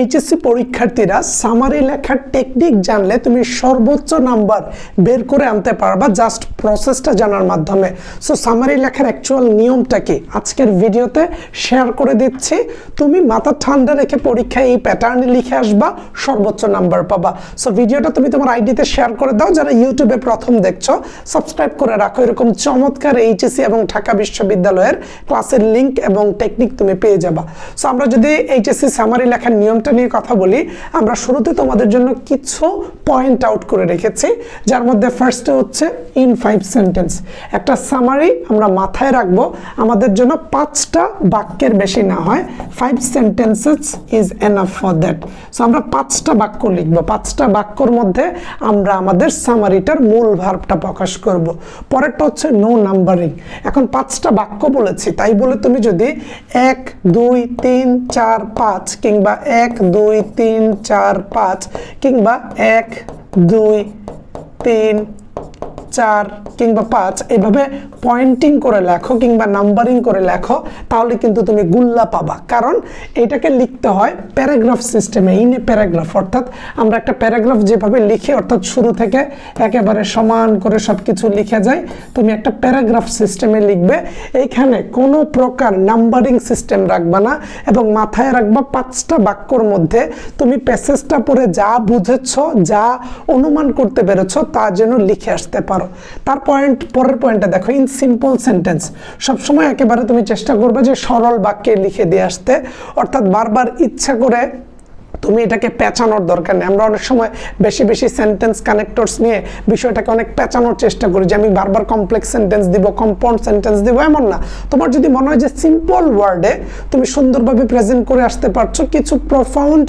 HSC পরীক্ষার্থীরা summary লেখার technique জানলে তুমি সর্বোচ্চ নাম্বার বের করে আনতে পারবা জাস্ট প্রসেসটা জানার মাধ্যমে। সো সামারি লেখার অ্যাকচুয়াল নিয়মটা কি? আজকের ভিডিওতে শেয়ার করে দিচ্ছি। তুমি মাথা ঠান্ডা রেখে পরীক্ষায় এই প্যাটার্নে লিখে আসবা, সর্বোচ্চ নাম্বার পাবা। সো ভিডিওটা তুমি তোমার আইডিতে শেয়ার করে দাও। যারা ইউটিউবে প্রথম দেখছ সাবস্ক্রাইব করে রাখো। এরকম চমৎকার এইচএসসি এবং ঢাকা বিশ্ববিদ্যালয়ের ক্লাসের লিঙ্ক এবং টেকনিক তুমি পেয়ে যাবা। সো আমরা যদি এইচএসসি সামারি লেখার নিয়মটা নিয়ে কথা বলি, আমরা শুরুতে তোমাদের জন্য কিছু পয়েন্ট আউট করে রেখেছি, যার মধ্যে ফার্স্টে হচ্ছে ইন ফাইভ সেন্টেন্স একটা সামারি আমরা মাথায় রাখব, আমাদের জন্য পাঁচটা বাক্যের বেশি না হয় five sentences is enough for that so আমরা পাঁচটা বাক্য লিখব, পাঁচটা বাক্যর মধ্যে আমরা আমাদের সামারিটার মূল ভার্বটা প্রকাশ করব। পরেরটা হচ্ছে নো নাম্বারিং এখন পাঁচটা বাক্য বলেছি, তাই বলে তুমি যদি এক, দুই, তিন, চার, পাঁচ কিংবা এক দুই তিন চার পাঁচ কিংবা এক দুই তিন চার কিংবা পাঁচ, এভাবে পয়েন্টিং করে লেখো কিংবা নাম্বারিং করে লেখো, তাহলে কিন্তু তুমি গুল্লা পাবা। কারণ এটাকে লিখতে হয় প্যারাগ্রাফ সিস্টেমে ইন এ প্যারাগ্রাফ অর্থাৎ আমরা একটা প্যারাগ্রাফ যেভাবে লিখি, অর্থাৎ শুরু থেকে একেবারে সমান করে সব কিছু লিখে যাই, তুমি একটা প্যারাগ্রাফ সিস্টেমে লিখবে। এইখানে কোনো প্রকার নাম্বারিং সিস্টেম রাখবা না এবং মাথায় রাখবা পাঁচটা বাক্যর মধ্যে তুমি প্যাসেজটা পড়ে যা বুঝেছ, যা অনুমান করতে পেরেছ, তা যেন লিখে আসতে পারো। তার পয়েন্ট পরের পয়েন্টটা দেখো ইন সিম্পল সেন্টেন্স সবসময় একেবারে তুমি চেষ্টা করবে যে সরল বাক্যে লিখে দিয়ে আসতে, অর্থাৎ বারবার ইচ্ছা করে তুমি এটাকে পেঁচানোর দরকার নেই। আমরা অনেক সময় বেশি বেশি সেন্টেন্স কানেক্টরস নিয়ে বিষয়টাকে অনেক পেঁচানোর চেষ্টা করি যে আমি বারবার কমপ্লেক্স সেন্টেন্স দিব কম্পাউন্ড সেন্টেন্স দিব, এমন না। তোমার যদি মনে হয় যে সিম্পল ওয়ার্ডে তুমি সুন্দরভাবে প্রেজেন্ট করে আসতে পারছ, কিছু প্রফাউন্ড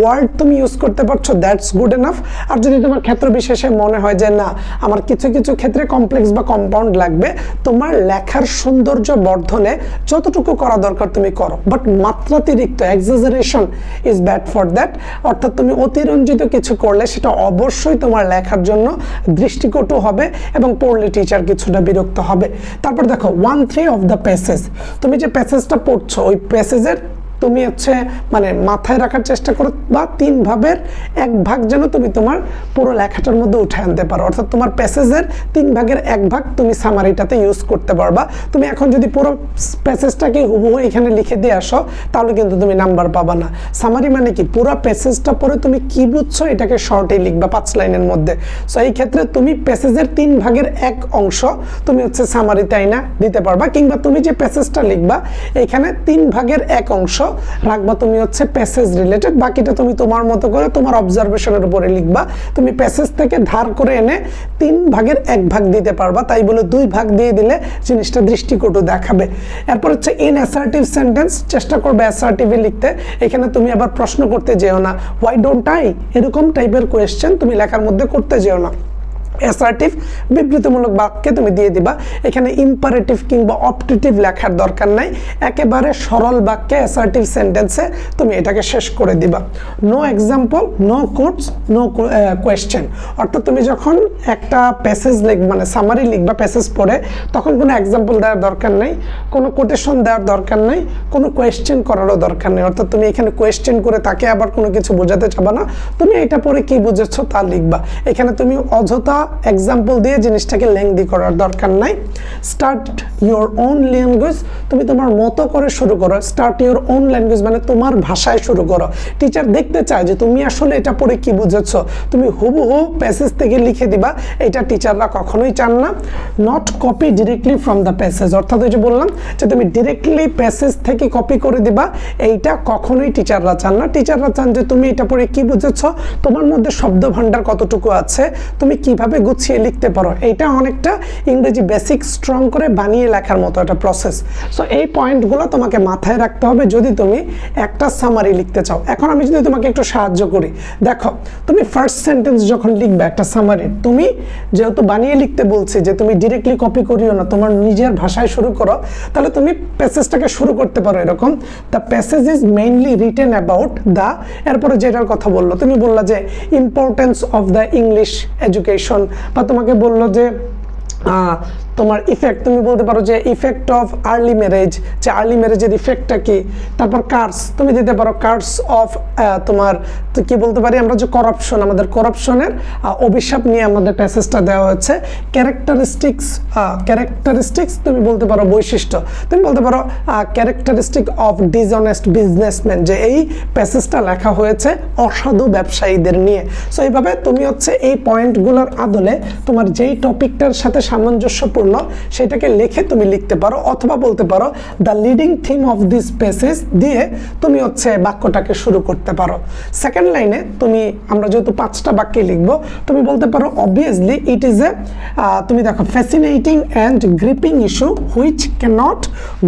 ওয়ার্ড তুমি ইউজ করতে পারছ দ্যাটস গুড এনাফ আর যদি তোমার ক্ষেত্র বিশেষে মনে হয় যে না, আমার কিছু কিছু ক্ষেত্রে কমপ্লেক্স বা কম্পাউন্ড লাগবে, তোমার লেখার সৌন্দর্য বর্ধনে যতটুকু করা দরকার তুমি করো। But মাত্রাতিরিক্ত exaggeration is bad for that অর্থাৎ তুমি অতিরঞ্জিত কিছু করলে সেটা অবশ্যই তোমার লেখার জন্য দৃষ্টিকটু হবে এবং পড়লে টিচার কিছুটা বিরক্ত হবে। তারপর দেখো one three of the passage তুমি যে প্যাসেজটা পড়ছো, ওই প্যাসেজের তুমি হচ্ছে মানে মাথায় রাখার চেষ্টা করো বা তিন ভাবের এক ভাগ যেন তুমি তোমার পুরো লেখাটার মধ্যে উঠে আনতে পারো। অর্থাৎ তোমার প্যাসেজের তিন ভাগের এক ভাগ তুমি সামারিটাতে ইউজ করতে পারবা। তুমি এখন যদি পুরো প্যাসেজটাকে হুবহু এখানে লিখে দিয়ে আসো, তাহলে কিন্তু তুমি নাম্বার পাবা না। সামারি মানে কি? পুরো প্যাসেজটা পরে তুমি কি বুঝছ এটাকে শর্টে লিখবা পাঁচ লাইনের মধ্যে। সো এই ক্ষেত্রে তুমি প্যাসেজের তিন ভাগের এক অংশ তুমি হচ্ছে সামারিতে আইনা দিতে পারবা, কিংবা তুমি যে প্যাসেজটা লিখবা, এখানে তিন ভাগের এক অংশ রাখবা তুমি হচ্ছে প্যাসেজ রিলেটেড বাকিটা তুমি তোমার মতো করে তোমার অবজারভেশনের উপরে লিখবা। তুমি প্যাসেজ থেকে ধার করে এনে তিন ভাগের এক ভাগ দিতে পারবা, তাই বলে দুই ভাগ দিয়ে দিলে জিনিসটা দৃষ্টিকটু দেখাবে। এরপর হচ্ছে ইন অ্যাসার্টিভ সেন্টেন্স চেষ্টা করবে অ্যাসার্টিভে লিখতে। এখানে তুমি আবার প্রশ্ন করতে যেও না। হোয়াই ডোন্ট আই এরকম টাইপের কোয়েশ্চেন তুমি লেখার মধ্যে করতে যেও না। অ্যাসার্টিভ বিবৃতিমূলক বাক্যে তুমি দিয়ে দিবা। এখানে ইম্পারেটিভ কিংবা অপটেটিভ লেখার দরকার নাই। একেবারে সরল বাক্যে অ্যাসার্টিভ সেন্টেন্সে তুমি এটাকে শেষ করে দিবা। No example no quotes no question অর্থাৎ তুমি যখন একটা প্যাসেজ লিখ মানে সামারি লিখবা প্যাসেজ পড়ে, তখন কোনো এক্সাম্পল দেওয়ার দরকার নেই, কোনো কোটেশন দেওয়ার দরকার নেই, কোনো কোয়েশ্চেন করারও দরকার নেই। অর্থাৎ তুমি এখানে কোয়েশ্চেন করে তাকে আবার কোনো কিছু বোঝাতে চাবা না। তুমি এটা পড়ে কি বুঝেছ তা লিখবা। এখানে তুমি অযথা এক্সাম্পল দিয়ে জিনিসটাকে লেংদি করার দরকার নাই। স্টার্ট ইউর ওন ল্যাঙ্গুয়েজ তুমি তোমার মতো করে শুরু করো। স্টার্ট ইউর ওন ল্যাঙ্গুয়েজ মানে তোমার ভাষায় শুরু করো। টিচার দেখতে চায় যে তুমি আসলে এটা পড়ে কি বুঝেছ। তুমি হুবহু প্যাসেজ থেকে লিখে দিবা। এটা টিচাররা কখনোই চান না। Not copy directly from the passage অর্থাৎ ওই যে বললাম যে তুমি ডিরেক্টলি প্যাসেজ থেকে কপি করে দিবা। এইটা কখনোই টিচাররা চান না। টিচাররা চান যে তুমি এটা পড়ে কি বুঝেছ। তোমার মধ্যে শব্দ ভাণ্ডার কতটুকু আছে? তুমি কীভাবে গুছিয়ে লিখতে পারো, এইটা অনেকটা ইংরেজি বেসিক স্ট্রং করে বানিয়ে লেখার মতো একটা প্রসেস সো এই পয়েন্টগুলো তোমাকে মাথায় রাখতে হবে যদি তুমি একটা সামারি লিখতে চাও। এখন আমি যদি তোমাকে একটু সাহায্য করি। দেখো, তুমি ফার্স্ট সেন্টেন্স যখন লিখবে একটা সামারি তুমি যেহেতু বানিয়ে লিখতে বলছি যে তুমি ডিরেক্টলি কপি করিও না, তোমার নিজের ভাষায় শুরু করো, তাহলে তুমি প্যাসেজটাকে শুরু করতে পারো এরকম। The passage is mainly written about the এরপরে যেটার কথা বলল, তুমি বললা যে importance of the English education বা তোমাকে বলল যে আহ, তোমার ইফেক্ট তুমি বলতে পারো যে ইফেক্ট অফ আর্লি ম্যারেজ যে আর্লি ম্যারেজের ইফেক্টটা কি? তারপর কার্স তুমি দিতে পারো কার্স অফ তোমার কি বলতে পারি আমরা যে করাপশন আমাদের করাপশনের অভিশাপ নিয়ে আমাদের প্যাসেজটা দেওয়া হচ্ছে ক্যারেক্টারিস্টিক্স ক্যারেক্টারিস্টিক্স তুমি বলতে পারো বৈশিষ্ট্য। তুমি বলতে পারো ক্যারেক্টারিস্টিক অফ ডিসঅনেস্ট বিজনেসম্যান যে এই প্যাসেজটা লেখা হয়েছে অসাধু ব্যবসায়ীদের নিয়ে। সো এইভাবে তুমি হচ্ছে এই পয়েন্টগুলোর আদলে তোমার যেই টপিকটার সাথে সামঞ্জস্যপূর্ণ সেটাকে লিখে তুমি লিখতে পারো অথবা বলতে পারো the leading theme of this passage দিয়ে তুমি হচ্ছে বাক্যটাকে শুরু করতে পারো। সেকেন্ড লাইনে তুমি, আমরা যেহেতু পাঁচটা বাক্যে লিখব, তুমি বলতে পারো অবভিয়াসলি ইট ইজ এ তুমি দেখো fascinating and gripping issue which cannot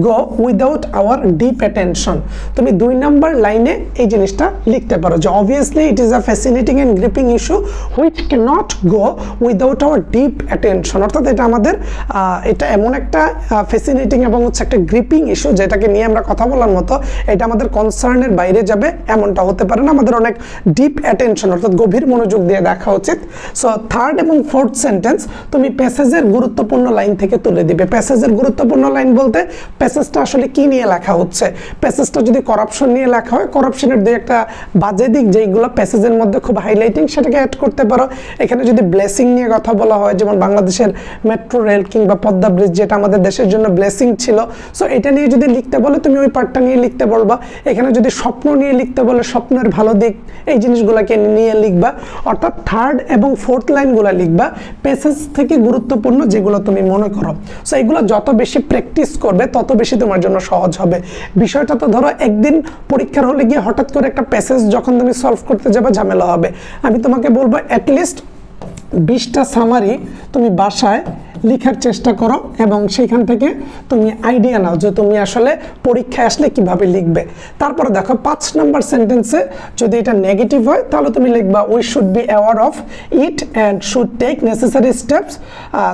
go without our deep attention তুমি দুই নম্বর লাইনে এই জিনিসটা লিখতে পারো যে obviously it is a fascinating and gripping issue which cannot go without our deep attention অর্থাৎ এটা আমাদের এটা এমন একটা ফ্যাসিনেটিং এবং হচ্ছে একটা গ্রিপিং ইস্যু যেটাকে নিয়ে আমরা কথা বলার মতো, এটা আমাদের কনসার্নের বাইরে যাবে, এমনটা হতে পারে না। আমাদের অনেক ডিপ অ্যাটেনশন অর্থাৎ গভীর মনোযোগ দিয়ে দেখা উচিত। সো থার্ড এবং ফোর্থ সেন্টেন্স তুমি প্যাসেজের গুরুত্বপূর্ণ লাইন থেকে তুলে দিবে। প্যাসেজের গুরুত্বপূর্ণ লাইন বলতে প্যাসেজটা আসলে কি নিয়ে লেখা হচ্ছে? প্যাসেজটা যদি করাপশন নিয়ে লেখা হয় করাপশনের দুই একটা বাজে দিক যেইগুলো প্যাসেজের মধ্যে খুব হাইলাইটিং সেটাকে অ্যাড করতে পারো। এখানে যদি ব্লেসিং নিয়ে কথা বলা হয়, যেমন বাংলাদেশের মেট্রো রেল কিংবা পদ্মা ব্রিজ, যেটা আমাদের দেশের জন্য ব্লেসিং ছিল। সো এটা নিয়ে যদি লিখতে বলে, তুমি ওই পার্টটা নিয়ে লিখতে বলবা। এখানে যদি স্বপ্ন নিয়ে লিখতে বলে, স্বপ্নের ভালো দিক, এই জিনিসগুলোকে নিয়ে লিখবা। অর্থাৎ থার্ড এবং ফোর্থ লাইনগুলো লিখবা পেসেজ থেকে গুরুত্বপূর্ণ যেগুলো তুমি মনে করো। সো এগুলো যত বেশি প্র্যাকটিস করবে, তত বেশি তোমার জন্য সহজ হবে। বিষয়টা তো ধরো, একদিন পরীক্ষার হলে গিয়ে হঠাৎ করে একটা প্যাসেজ যখন তুমি সলভ করতে যাবে, ঝামেলা হবে। আমি তোমাকে বলব অ্যাটলিস্ট বিশটা সামারি তুমি বাসায় লেখার চেষ্টা করো এবং সেখান থেকে তুমি আইডিয়া নাও যে তুমি আসলে পরীক্ষায় আসলে কীভাবে লিখবে। তারপরে দেখো পাঁচ নাম্বার সেন্টেন্সে যদি এটা নেগেটিভ হয়, তাহলে তুমি লিখবা we should be aware of it and should take necessary steps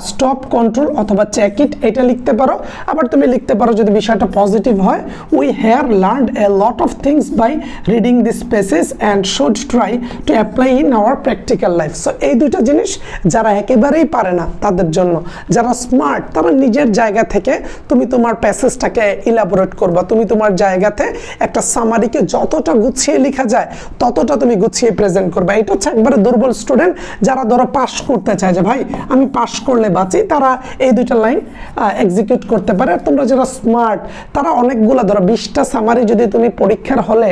stop control অথবা চেক ইট এটা লিখতে পারো। আবার তুমি লিখতে পারো যদি বিষয়টা পজিটিভ হয় we have learn a lot of things by reading this pieces and should try to apply in our practical life so এই দুইটা জিনিস যারা একেবারেই পারে না তাদের জন্য। যারা স্মার্ট তারা নিজের জায়গা থেকে তুমি তোমার প্যাসেজটাকে ইলাবোরেট করবা। তুমি তোমার জায়গাতে একটা সামারিকে যতটা গুছিয়ে লেখা যায়, ততটা তুমি গুছিয়ে প্রেজেন্ট করবা। এটা হচ্ছে একবারে দুর্বল স্টুডেন্ট যারা ধরো পাশ করতে চায় যে, ভাই, আমি পাশ করলে বাঁচি। তারা এই দুইটা লাইন এক্সিকিউট করতে পারে। আর তোমরা যারা স্মার্ট তারা অনেকগুলো ধরো বিশটা সামারি যদি তুমি পরীক্ষার হলে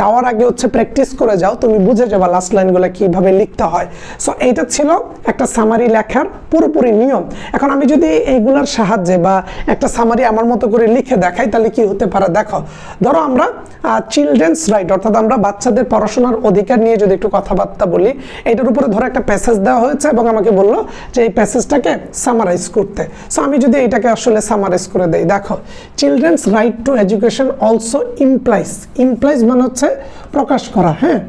যাওয়ার আগে হচ্ছে প্র্যাকটিস করে যাও, তুমি বুঝে যাবা লাস্ট লাইনগুলো কীভাবে লিখতে হয়। সো এইটা ছিল একটা সামারি লেখার পুরোপুরি নিয়ম। এখন আমি যদি এইগুলোর সাহায্যে বা একটা সামারি আমার মতো করে লিখে দেখাই, তাহলে কি হতে পারে? দেখো, ধরো আমরা চিলড্রেন্স রাইট অর্থাৎ আমরা বাচ্চাদের পড়াশোনার অধিকার নিয়ে যদি একটু কথাবার্তা বলি, এটার উপরে ধরো একটা প্যাসেজ দেওয়া হয়েছে এবং আমাকে বলল যে এই প্যাসেজটাকে সামারাইজ করতে। সো আমি যদি এটাকে আসলে সামারাইজ করে দেই, দেখো children's right to education also implies implies মানে হচ্ছে প্রকাশ করা হ্যাঁ?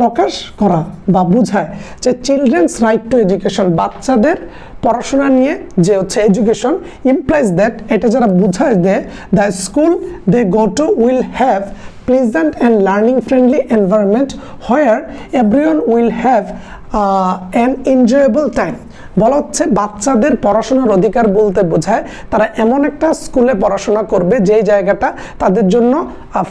প্রকাশ করা বা বোঝায় যে চিলড্রেন্স রাইট টু এডুকেশন বাচ্চাদের পড়াশোনা নিয়ে যে হচ্ছে এডুকেশন ইমপ্লাইজ দ্যাট এটা যারা বোঝায় দেয় the school they go to will have and learning friendly environment where everyone will have uh, an enjoyable time. বলা হচ্ছে বাচ্চাদের পড়াশোনার অধিকার বলতে বোঝায় তারা এমন একটা স্কুলে পড়াশোনা করবে যেই জায়গাটা তাদের জন্য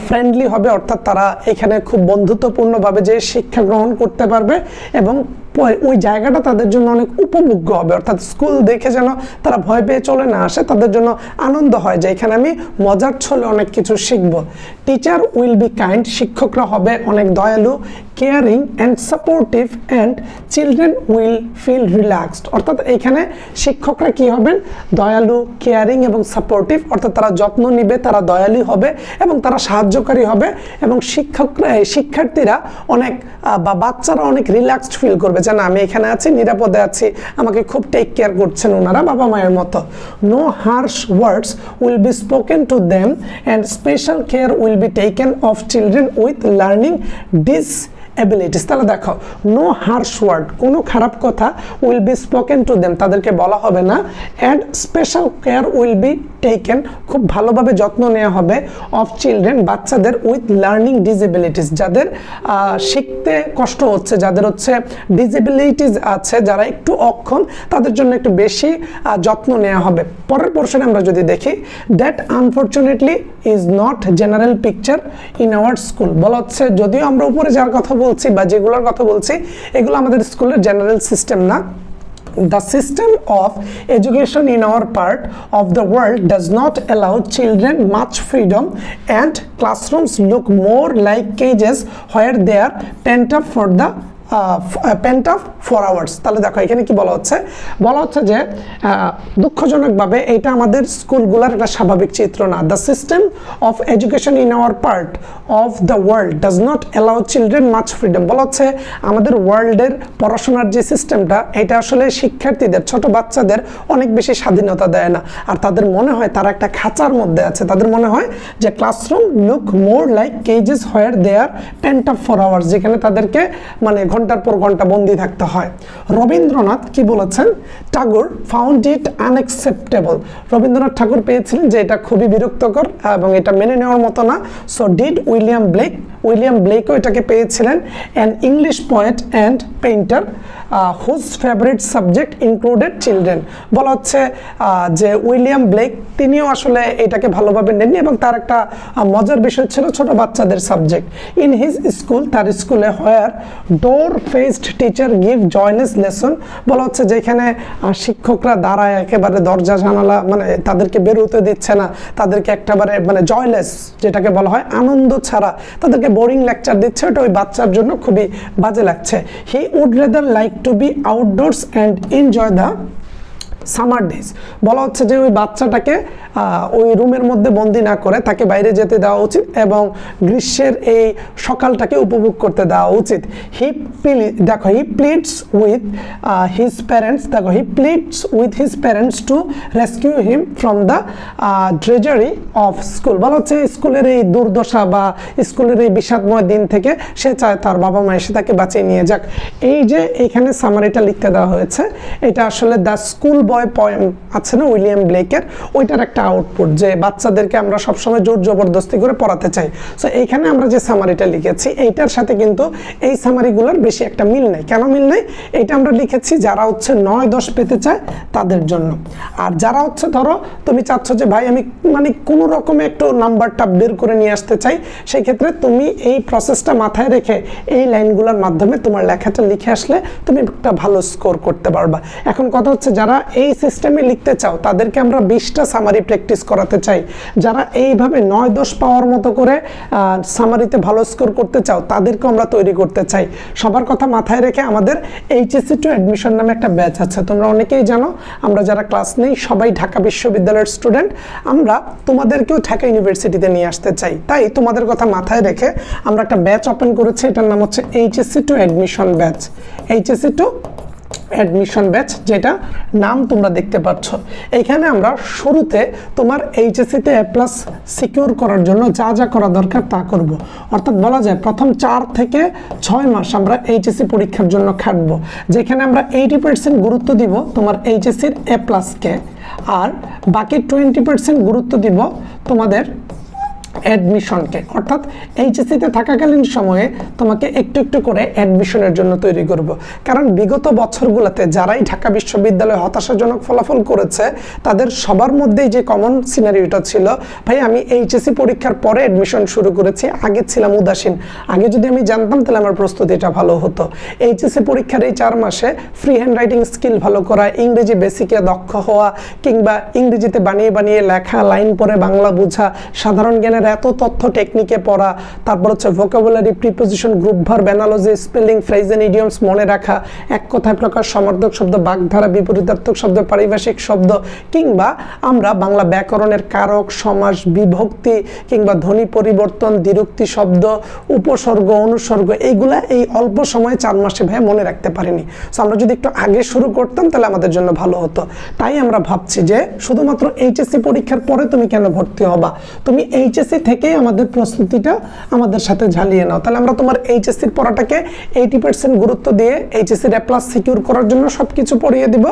ফ্রেন্ডলি হবে অর্থাৎ তারা এখানে খুব বন্ধুত্বপূর্ণভাবে যে শিক্ষা গ্রহণ করতে পারবে এবং ওই জায়গাটা তাদের জন্য অনেক উপভোগ্য হবে। অর্থাৎ স্কুল দেখে যেন তারা ভয় পেয়ে চলে না আসে, তাদের জন্য আনন্দ হয় যে এখানে আমি মজার ছলে অনেক কিছু শিখব। টিচার উইল বি কাইন্ড শিক্ষকরা হবে অনেক দয়ালু caring and supportive and children will feel relaxed অর্থাৎ এখানে শিক্ষকরা কি হবেন দয়ালু কেয়ারিং এবং সাপোর্টিভ অর্থাৎ তারা যত্ন নিবে, তারা দয়ালু হবে এবং তারা সাহায্যকারী হবে এবং শিক্ষকরা শিক্ষার্থীরা অনেক বা বাচ্চারা অনেক রিল্যাক্সড ফিল করবে যে না, আমি এখানে আছি, নিরাপদে আছি, আমাকে খুব টেক কেয়ার করছেন ওনারা বাবা মায়ের মতো। No harsh words will be spoken to them and special care will be taken of children with learning disabilities তাহলে দেখো নো হার্শ ওয়ার্ড কোনো খারাপ কথা will be spoken to them তাদেরকে বলা হবে না and special care will be taken খুব ভালোভাবে যত্ন নেওয়া হবে অফ চিলড্রেন বাচ্চাদের উইথ লার্নিং ডিসেবিলিটিস যাদের শিখতে কষ্ট হচ্ছে, যাদের হচ্ছে ডিসেবিলিটিস আছে, যারা একটু অক্ষম, তাদের জন্য একটু বেশি যত্ন নেওয়া হবে। পরের পোর্শনে আমরা যদি দেখি that unfortunately is not general picture in our school বলা হচ্ছে যদিও আমরা উপরে যার কথা বলছি বা যেগুলোর কথা বলছি এগুলো আমাদের স্কুলের জেনারেল সিস্টেম না The system of education in our part of the world does not allow children much freedom and classrooms look more like cages where they are pent up for the pent of four hours তাহলে দেখো, এখানে কি বলা হচ্ছে? বলা হচ্ছে যে দুঃখজনকভাবে এটা আমাদের স্কুলগুলোর একটা স্বাভাবিক চিত্র না। The system of education in our part of the world does not allow children much freedom বলা হচ্ছে, আমাদের ওয়ার্ল্ডের পড়াশোনার যে সিস্টেমটা এটা আসলে শিক্ষার্থীদের, ছোট বাচ্চাদের অনেক বেশি স্বাধীনতা দেয় না। আর তাদের মনে হয় তারা একটা খাঁচার মধ্যে আছে। তাদের মনে হয় যে classroom look more like cages where they are pent of for hours যেখানে তাদেরকে মানে ঘণ্টার পর ঘণ্টা বন্দি থাকতে হয়। রবীন্দ্রনাথ কি বলেছেন? Tagore found it unacceptable Rabindranath Thakur পেয়েছিলেন যে এটা খুবই বিরক্তকর এবং এটা মেনে নেওয়ার মতো না। So did William Blake William ব্লেকও এটাকে পেয়েছিলেন। An English poet and painter whose favourite subject included children বলা হচ্ছে যে উইলিয়াম ব্লেক তিনিও আসলে এটাকে ভালোভাবে নেননি এবং তার একটা মজার বিষয় ছিল ছোট বাচ্চাদের সাবজেক্ট ইন হিজ স্কুল তার স্কুলে where dour faced teacher give joyless lesson বলা হচ্ছে যেখানে শিক্ষকরা দাঁড়ায়, একেবারে দরজা, জানালা মানে তাদেরকে বেরোতে দিচ্ছে না। তাদেরকে একটাবারে মানে জয়লেস যেটাকে বলা হয়, আনন্দ ছাড়া। তাদেরকে বোরিং লেকচার দিচ্ছে, ওটা ওই বাচ্চার জন্য খুবই বাজে লাগছে। He would rather like to be outdoors and enjoy the summer days. বলা হচ্ছে যে ওই বাচ্চাটাকে ওই রুমের মধ্যে বন্দি না করে তাকে বাইরে যেতে দেওয়া উচিত এবং গ্রীষ্মের এই সকালটাকে উপভোগ করতে দেওয়া উচিত। হি প্লি দেখো he pleads with his parents দেখো he pleads with his parents to rescue him from the treasury of school বলা হচ্ছে স্কুলের এই দুর্দশা বা স্কুলের এই বিষাদময় দিন থেকে সে চায় তার বাবা মা এসে তাকে বাঁচিয়ে নিয়ে যাক। এই যে এখানে সামারিটা লিখতে দেওয়া হয়েছে, এটা আসলে দ্য স্কুল বয় পয়েম আছে না উইলিয়াম ব্লেকের? ওইটার একটা আউটপুট যে বাচ্চাদেরকে আমরা সবসময় জোর জবরদস্তি করে পড়াতে চাই। সো এইখানে আমরা যে সামারিটা লিখেছি, এইটার সাথে কিন্তু এই সামারিগুলোর বেশি একটা মিল নেই। কেন মিল নেই? এটা আমরা লিখেছি যারা হচ্ছে নয় দশ পেতে চায় তাদের জন্য। আর যারা হচ্ছে ধরো, তুমি চাচ্ছ যে ভাই আমি মানে কোনো রকমে একটু নাম্বারটা বের করে নিয়ে আসতে চাই সেই ক্ষেত্রে তুমি এই প্রসেসটা মাথায় রেখে এই লাইনগুলোর মাধ্যমে তোমার লেখাটা লিখে আসলে তুমি একটা ভালো স্কোর করতে পারবা। এখন কথা হচ্ছে যারা এই সিস্টেমে লিখতে চাও, তাদেরকে আমরা বিশটা সামারি প্র্যাকটিস করাতে চাই। যারা এইভাবে নয় দশ পাওয়ার মতো করে সামারিতে ভালো স্কোর করতে চাও তাদেরকে আমরা তৈরি করতে চাই। সবার কথা মাথায় রেখে আমাদের এইচএসসি টু অ্যাডমিশন নামে একটা ব্যাচ আছে। তোমরা অনেকেই জানো, আমরা যারা ক্লাস নেই, সবাই ঢাকা বিশ্ববিদ্যালয়ের স্টুডেন্ট আমরা তোমাদেরকেও ঢাকা ইউনিভার্সিটিতে নিয়ে আসতে চাই। তাই তোমাদের কথা মাথায় রেখে আমরা একটা ব্যাচ ওপেন করেছি, এটার নাম হচ্ছে HSC to admission batch HSC to admission batch যেটা নাম তোমরা দেখতে পাচ্ছ। এখানে আমরা শুরুতে তোমার এইচএসসিতে এ প্লাস সিকিউর করার জন্য যা যা করা দরকার তা করব। অর্থাৎ বলা যায় প্রথম চার থেকে ছয় মাস আমরা এইচএসসি পরীক্ষার জন্য খাটবো। যেখানে আমরা এইটি পার্সেন্ট গুরুত্ব দিব তোমার এইচএসসির এ প্লাসকে আর বাকি টোয়েন্টি পার্সেন্ট গুরুত্ব দিব তোমাদের অ্যাডমিশনকে অর্থাৎ এইচএসসিতে থাকাকালীন সময়ে তোমাকে একটু একটু করে অ্যাডমিশনের জন্য তৈরি করব। কারণ বিগত বছরগুলোতে যারাই ঢাকা বিশ্ববিদ্যালয়ে হতাশাজনক ফলাফল করেছে, তাদের সবার মধ্যেই যে কমন সিনারিওটা ছিল, ভাই, আমি এইচএসসি পরীক্ষার পরে অ্যাডমিশন শুরু করেছি, আগে ছিলাম উদাসীন। আগে যদি আমি জানতাম তাহলে আমার প্রস্তুতিটা ভালো হতো। এইচএসসি পরীক্ষার এই চার মাসে ফ্রি হ্যান্ড রাইটিং স্কিল ভালো করা, ইংরেজি বেসিকে দক্ষ হওয়া, কিংবা ইংরেজিতে বানিয়ে বানিয়ে লেখা লাইন পরে বাংলা বোঝা, সাধারণ জ্ঞানের এত তথ্য টেকনিকে পড়া, তারপর হচ্ছে vocabulary preposition group verb analogy spelling phrase and idioms মনে রাখা, এক কথায় প্রকাশ, সমর্থক শব্দ, বাগধারা, বিপরীতার্থক শব্দ, পারিভাষিক শব্দ, কিংবা আমরা বাংলা ব্যাকরণের কারক, সমাস, বিভক্তি, কিংবা ধ্বনি পরিবর্তন, দ্বিরুক্তি শব্দ, উপসর্গ, অনুসর্গ এইগুলা এই অল্প সময়ে চার মাসে ভাই মনে রাখতে পারিনি। সো আমরা যদি একটু আগে শুরু করতাম, তাহলে আমাদের জন্য ভালো হতো। তাই আমরা ভাবছি যে শুধুমাত্র এইচএসসি পরীক্ষার পরে তুমি কেন ভর্তি হবা? তুমি এইচএসসি এইচএসসি থেকেই আমাদের প্রস্তুতিটা আমাদের সাথে ঝালিয়ে নাও। তাহলে আমরা তোমার এইচএসসির পড়াটাকে এইটি পার্সেন্ট গুরুত্ব দিয়ে এইচএসসির প্লাস সিকিউর করার জন্য সব কিছু পড়িয়ে দিব।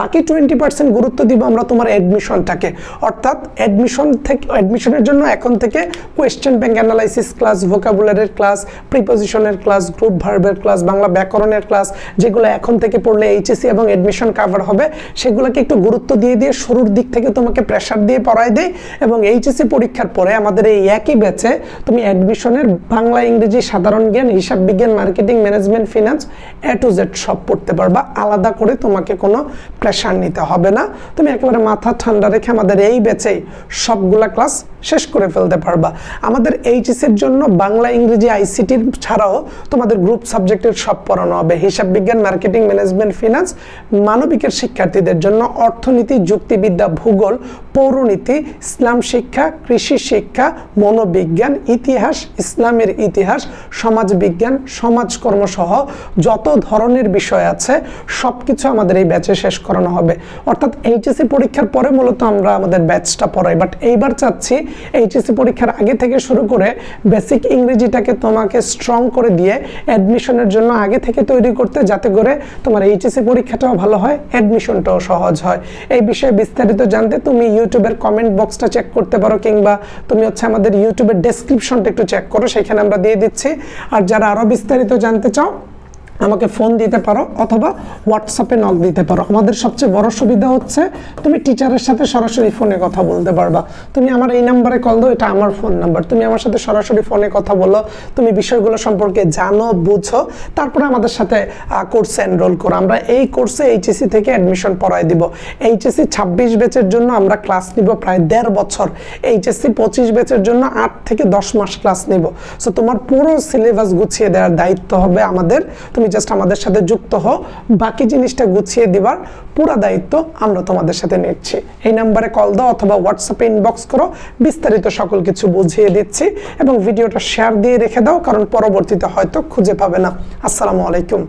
বাকি টোয়েন্টি পার্সেন্ট গুরুত্ব দিব আমরা তোমার অ্যাডমিশনটাকে অর্থাৎ অ্যাডমিশন থেকে অ্যাডমিশনের জন্য এখন থেকে কোয়েশ্চেন ব্যাংক অ্যানালাইসিস ক্লাস ভোকাবুলারের ক্লাস প্রিপোজিশনের ক্লাস গ্রুপ ভার্বের ক্লাস বাংলা ব্যাকরণের ক্লাস যেগুলো এখন থেকে পড়লে এইচএসসি এবং অ্যাডমিশন কাভার হবে, সেগুলোকে একটু গুরুত্ব দিয়ে দিয়ে শুরুর দিক থেকে তোমাকে প্রেশার দিয়ে পড়াই দেয় এবং এইচএসসি পরীক্ষার পরে আমাদের এই একই ব্যাচে তুমি অ্যাডমিশনের বাংলা, ইংরেজি, সাধারণ জ্ঞান, হিসাব বিজ্ঞান marketing management finance A to Z সব পড়তে পারবা। আলাদা করে তোমাকে কোনো প্রেশার নিতে হবে না। তুমি একেবারে মাথা ঠান্ডা রেখে আমাদের এই ব্যাচেই সবগুলা ক্লাস শেষ করে ফেলতে পারবা। আমাদের এইচএসের জন্য বাংলা, ইংরেজি আইসিটির ছাড়াও তোমাদের গ্রুপ সাবজেক্টের সব পড়ানো হবে। হিসাব বিজ্ঞান মার্কেটিং ম্যানেজমেন্ট ফিনান্স মানবিকের শিক্ষার্থীদের জন্য অর্থনীতি, যুক্তিবিদ্যা, ভূগোল, পৌরনীতি, ইসলাম শিক্ষা, কৃষি শিক্ষা মনোবিজ্ঞান, ইতিহাস, ইসলামের ইতিহাস সমাজ বিজ্ঞান সমাজকর্ম সহ যত ধরনের বিষয় আছে সব কিছু আমাদের এই ব্যাচে শেষ করানো হবে। অর্থাৎ এইচএসসি পরীক্ষার পরে মূলত আমরা আমাদের ব্যাচটা পড়াই। বাট এইবার চাচ্ছি এইচএসসি পরীক্ষার আগে থেকে শুরু করে বেসিক ইংরেজিটাকে তোমাকে স্ট্রং করে দিয়ে অ্যাডমিশনের জন্য আগে থেকে তৈরি করতে, যাতে করে তোমার এইচএসসি পরীক্ষাটাও ভালো হয় অ্যাডমিশনটাও সহজ হয়। এই বিষয়ে বিস্তারিত জানতে তুমি ইউটিউবের কমেন্ট বক্সটা চেক করতে পারো, কিংবা তুমি হচ্ছে আমাদের ইউটিউবের ডেসক্রিপশনটা একটু চেক করো, সেখানে আমরা দিয়ে দিচ্ছি। আর যারা আরও বিস্তারিত জানতে চাও আমাকে ফোন দিতে পারো অথবা হোয়াটসঅ্যাপে নক দিতে পারো। আমাদের সবচেয়ে বড় সুবিধা হচ্ছে তুমি টিচারের সাথে সরাসরি ফোনে কথা বলতে পারবা। তুমি আমার এই নাম্বারে কল দাও, এটা আমার ফোন নাম্বার তুমি আমার সাথে সরাসরি ফোনে কথা বলো, তুমি বিষয়গুলো সম্পর্কে জানো, বুঝো, তারপরে আমাদের সাথে কোর্সে এনরোল করো। আমরা এই কোর্সে এইচএসসি থেকে অ্যাডমিশন পড়াই দিব। এইচএসসি ছাব্বিশ ব্যাচের জন্য আমরা ক্লাস নিব প্রায় দেড় বছর। এইচএসসি পঁচিশ ব্যাচের জন্য আট থেকে দশ মাস ক্লাস নিব। সো তোমার পুরো সিলেবাস গুছিয়ে দেওয়ার দায়িত্ব হবে আমাদের। তুমি জাস্ট আমাদের সাথে যুক্ত হও, বাকি জিনিসটা গুছিয়ে দেবার পুরো দায়িত্ব আমরা তোমাদের সাথে নিচ্ছি। এই নাম্বারে কল দাও অথবা হোয়াটসঅ্যাপে ইনবক্স করো, বিস্তারিত সকল কিছু বুঝিয়ে দিচ্ছি এবং ভিডিওটা শেয়ার দিয়ে রেখে দাও, কারণ পরবর্তীতে হয়তো খুঁজে পাবে না। আসসালামু আলাইকুম।